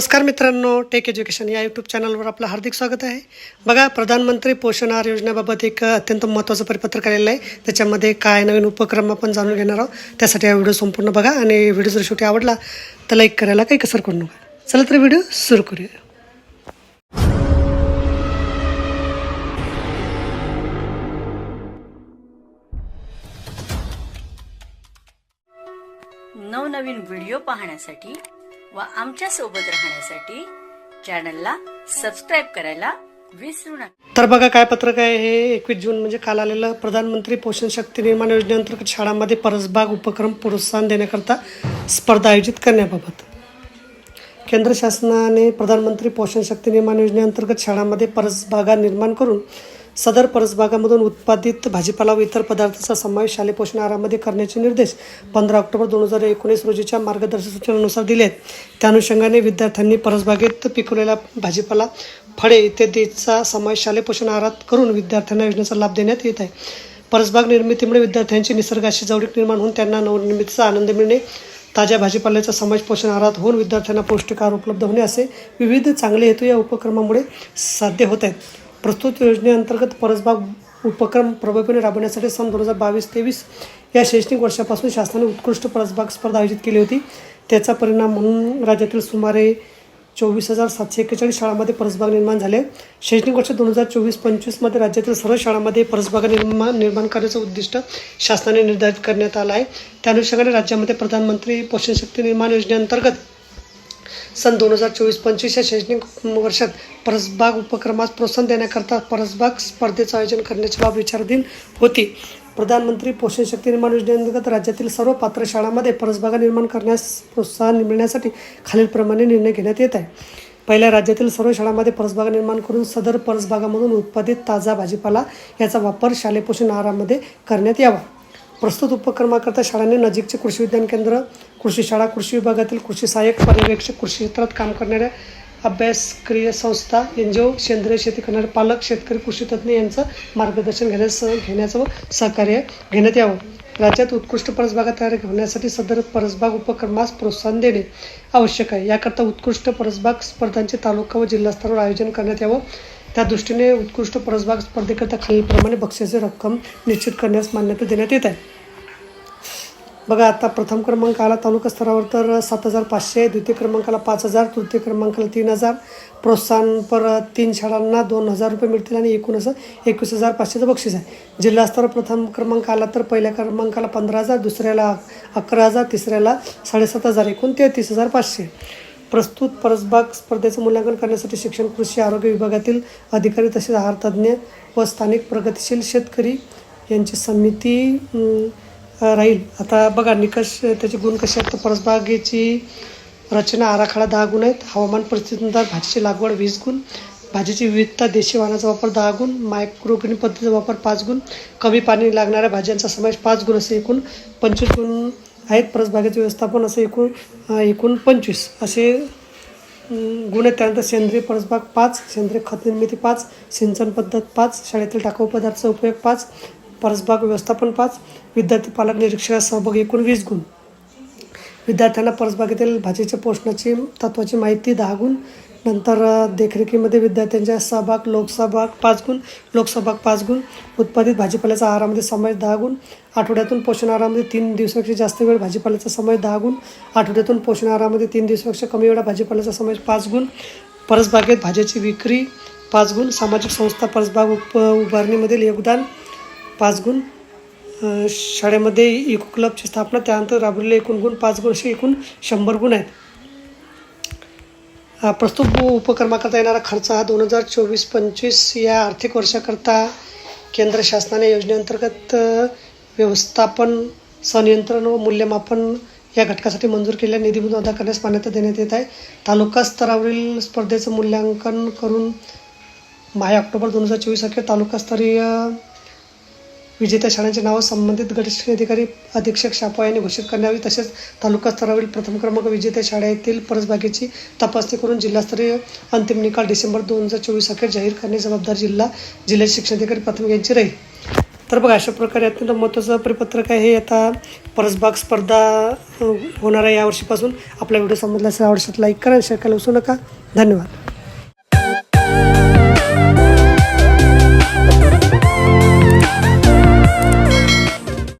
नमस्कार मित्रांनो take education या यूट्यूब चॅनलवर आपलं हार्दिक स्वागत आहे. बघा प्रधानमंत्री पोषण आहार योजनेबाबत एक अत्यंत महत्त्वाचं परिपत्रक आलेलं आहे. त्याच्यामध्ये काय नवीन उपक्रम आपण जाणून घेणार आहोत त्यासाठी हा व्हिडिओ संपूर्ण बघा आणि व्हिडिओ जर शेवटी आवडला तर लाईक करायला काही कसर करू नका. चला तर व्हिडिओ सुरू करूया. नवनवीन व्हिडिओ पाहण्यासाठी व आमच्यासोबत राहण्यासाठी चॅनलला सबस्क्राईब करायला विसरू नका. तर बघा काय पत्रक आहे हे? एकवीस जून म्हणजे काल आलेलं प्रधानमंत्री पोषण शक्ती निर्माण योजनेअंतर्गत शाळांमध्ये परसबाग उपक्रम प्रोत्साहन देण्याकरता स्पर्धा आयोजित करण्याबाबत. केंद्र शासनाने प्रधानमंत्री पोषण शक्ती निर्माण योजनेअंतर्गत शाळांमध्ये परसबागा निर्माण करून सदर परसबागामधून उत्पादित भाजीपाला व इतर पदार्थांचा समावेश शालेय पोषण आहारामध्ये करण्याचे निर्देश पंधरा ऑक्टोबर दोन हजार एकोणीस रोजीच्या मार्गदर्शक सूचनानुसार दिले आहेत त्या अनुषंगाने विद्यार्थ्यांनी परसबागेत पिकवलेला भाजीपाला फळे इत्यादीचा समावेश शालेय पोषण आहारात करून विद्यार्थ्यांना योजनेचा लाभ देण्यात येत आहे. परसबाग निर्मितीमुळे विद्यार्थ्यांची निसर्गाशी जवळीक निर्माण होऊन त्यांना नवनिर्मितीचा आनंद मिळणे ताज्या भाजीपाल्याचा समाज पोषण आहारात होऊन विद्यार्थ्यांना पौष्टिक आहार उपलब्ध होणे असे विविध चांगले हेतू या उपक्रमामुळे साध्य होत आहेत. प्रस्तुत योजनेअंतर्गत परसबाग उपक्रम प्रभावीपणे राबवण्यासाठी सन दोन हजार बावीस तेवीस या शैक्षणिक वर्षापासून शासनाने उत्कृष्ट परसबाग स्पर्धा आयोजित केली होती. त्याचा परिणाम म्हणून राज्यातील सुमारे चोवीस हजार सातशे एक्केचाळीस शाळांमध्ये परसबाग निर्माण झाले. शैक्षणिक वर्ष दोन हजार चोवीस पंचवीसमध्ये राज्यातील सर्व शाळांमध्ये परसबाग निर्माण निर्माण करण्याचं उद्दिष्ट शासनाने निर्धारित करण्यात आलं आहे. त्या अनुषंगाने राज्यामध्ये प्रधानमंत्री पोषण शक्ती निर्माण योजनेअंतर्गत सन दोन हजार चोवीस पंचवीस या शैक्षणिक वर्षात परसबाग उपक्रमास प्रोत्साहन देण्याकरता परसबाग स्पर्धेचं आयोजन करण्याची बाब विचाराधीन होती. प्रधानमंत्री पोषण शक्ती निर्माण योजनेअंतर्गत राज्यातील सर्व पात्र शाळांमध्ये परसबागा निर्माण करण्यास प्रोत्साहन मिळण्यासाठी खालीलप्रमाणे निर्णय घेण्यात येत आहे. पहिल्या राज्यातील सर्व शाळांमध्ये परसबागा निर्माण करून सदर परसबागामधून उत्पादित ताजा भाजीपाला याचा वापर शालेय पोषण आहारामध्ये करण्यात यावा. प्रस्तुत उपक्रमाकरता शाळांनी नजीकचे कृषी विज्ञान केंद्र कृषी शाळा कृषी विभागातील कृषी सहाय्यक पर्यवेक्षक कृषी क्षेत्रात काम करणाऱ्या अभ्यासक्रिय संस्था एन जी ओ सेंद्रिय शेती करणारे पालक शेतकरी कृषी तज्ज्ञ यांचं मार्गदर्शन घेण्यास घेण्याचं व सहकार्य घेण्यात यावं. राज्यात उत्कृष्ट परसबागा तयार होण्यासाठी सदर परसबाग उपक्रमास प्रोत्साहन देणे आवश्यक आहे. याकरता उत्कृष्ट परसबाग स्पर्धांचे तालुका व जिल्हास्तरावर आयोजन करण्यात यावं. त्या दृष्टीने उत्कृष्ट परसबाग स्पर्धेकरता खालीलप्रमाणे बक्षिसाची रक्कम निश्चित करण्यास मान्यता देण्यात येत आहे. बघा आता प्रथम क्रमांक आला तालुका स्तरावर तर सात हजार पाचशे द्वितीय क्रमांकाला पाच हजार तृतीय क्रमांकाला तीन हजार. प्रोत्साहन पर तीन शाळांना दोन हजार रुपये मिळतील आणि एकूण असं एकवीस हजार पाचशेचं बक्षीस आहे. जिल्हास्तरावर प्रथम क्रमांक आला तर पहिल्या क्रमांकाला पंधरा हजार दुसऱ्याला अकरा हजार तिसऱ्याला साडेसात हजार एकूण तेहतीस हजार पाचशे. प्रस्तुत परसबाग स्पर्धेचं मूल्यांकन करण्यासाठी शिक्षण कृषी आरोग्य विभागातील अधिकारी तसेच आहार तज्ज्ञ व स्थानिक प्रगतिशील शेतकरी यांची समिती राहील. आता बघा निकष त्याचे गुण कसे आहेत? तर परसबागेची रचना आराखडा दहा गुण आहेत. हवामान परिस्थितीनुसार भाजीची लागवड वीस गुण. भाजीची विविधता देशी वाहनाचा वापर दहा गुण. मायक्रोग्रीन पद्धतीचा वापर पाच गुण. कमी पाणी लागणाऱ्या भाज्यांचा समावेश पाच गुण असे एकूण पंचवीस गुण आहेत. परसबागेचे व्यवस्थापन असं एकूण एकूण पंचवीस असे गुण आहेत. त्यानंतर सेंद्रिय परसबाग पाच सेंद्रिय खत निर्मिती पाच सिंचन पद्धत पाच शाळेतील टाकाऊ पदार्थाचा उपयोग पाच परसबाग व्यवस्थापन पाच विद्यार्थी पालक निरीक्षक सहभाग एकूण वीस गुण. विद्यार्थ्यांना परसबागेतील भाजीच्या पोषणाची तत्वाची माहिती दहा गुण नंतर देखरेखीमध्ये विद्यार्थ्यांच्या सहभाग लोकसहभाग पाच गुण लोकसहभाग पाच गुण उत्पादित भाजीपाल्याचा आहारामध्ये समावेश दहा गुण आठवड्यातून पोषण आहारामध्ये तीन दिवसापेक्षा जास्त वेळ भाजीपाल्याचा समावेश दहा गुण आठवड्यातून पोषण आहारामध्ये तीन दिवसापेक्षा कमी वेळा भाजीपाल्याचा समावेश पाच गुण परसबागेत भाज्याची विक्री पाच गुण सामाजिक संस्था परसबाग उप उभारणीमधील योगदान पाच गुण शाळेमध्ये इको क्लबची स्थापना त्यानंतर राबवलेले एकूण गुण पाच गुण असे एकूण शंभर गुण आहेत. प्रस्तुत उपक्रमाकरता येणारा खर्च हा दोन हजार चोवीस पंचवीस या आर्थिक वर्षाकरता केंद्र शासनाने योजनेअंतर्गत व्यवस्थापन संनियंत्रण व मूल्यमापन या घटकासाठी मंजूर केलेल्या निधीमधून अदा करण्यास मान्यता देण्यात येत आहे. तालुका स्तरावरील स्पर्धेचं मूल्यांकन करून माहे ऑक्टोबर दोन हजार चोवीस अखेर तालुकास्तरीय विजेत्या शाळांचे नावं संबंधित गट अधिकारी अधीक्षक शापा यांनी घोषित करण्यावी तसेच तालुका स्तरावरील प्रथम क्रमांक विजेत्या शाळेतील परसबागेची तपासणी करून जिल्हास्तरीय अंतिम निकाल डिसेंबर दोन हजार चोवीस अखेर जाहीर करण्याची जबाबदारी जिल्हा जिल्ह्याचे शिक्षणाधिकारी प्रथम यांची राहील. तर बघा अशा प्रकारे अत्यंत महत्त्वाचं परिपत्रक आहे हे आता परसबाग स्पर्धा होणार आहे यावर्षीपासून आपला व्हिडिओ समजला असेल आवडशात लाईक करा शेअर करायला विसरू नका. धन्यवाद.